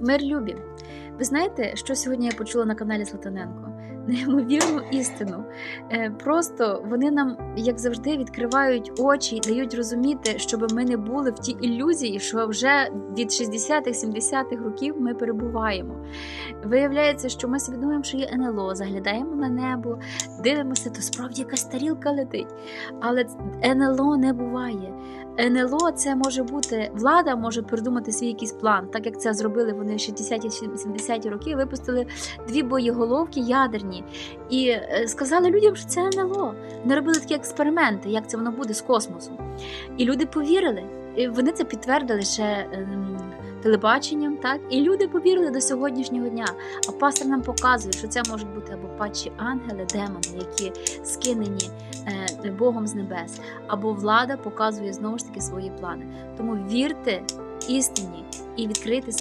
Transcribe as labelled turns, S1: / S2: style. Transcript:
S1: Мир любі. Ви знаєте, що сьогодні я почула на каналі Слатаненко? Неймовірну істину. Е, Просто вони нам, як завжди, відкривають очі і дають розуміти, щоб ми не були в тій ілюзії, що вже від 60-х, 70-х років ми перебуваємо. Виявляється, що ми собі думаємо, що є НЛО, заглядаємо на небо, дивимося, то справді якась тарілка летить. Але НЛО не буває. НЛО це може бути влада, може придумати свій якийсь план, так як це зробили вони в 60-70-ті роки. Випустили дві боєголовки ядерні і е, сказали людям, що це НЛО. Вони робили такі експерименти, як це воно буде з космосу. І люди повірили. І вони це підтвердили ще ем, телебаченням, так і люди повірили до сьогоднішнього дня. А пастор нам показує, що це можуть бути або падші ангели, демони, які скинені е, Богом з небес, або влада показує знову ж таки свої плани. Тому вірте істині і відкрийте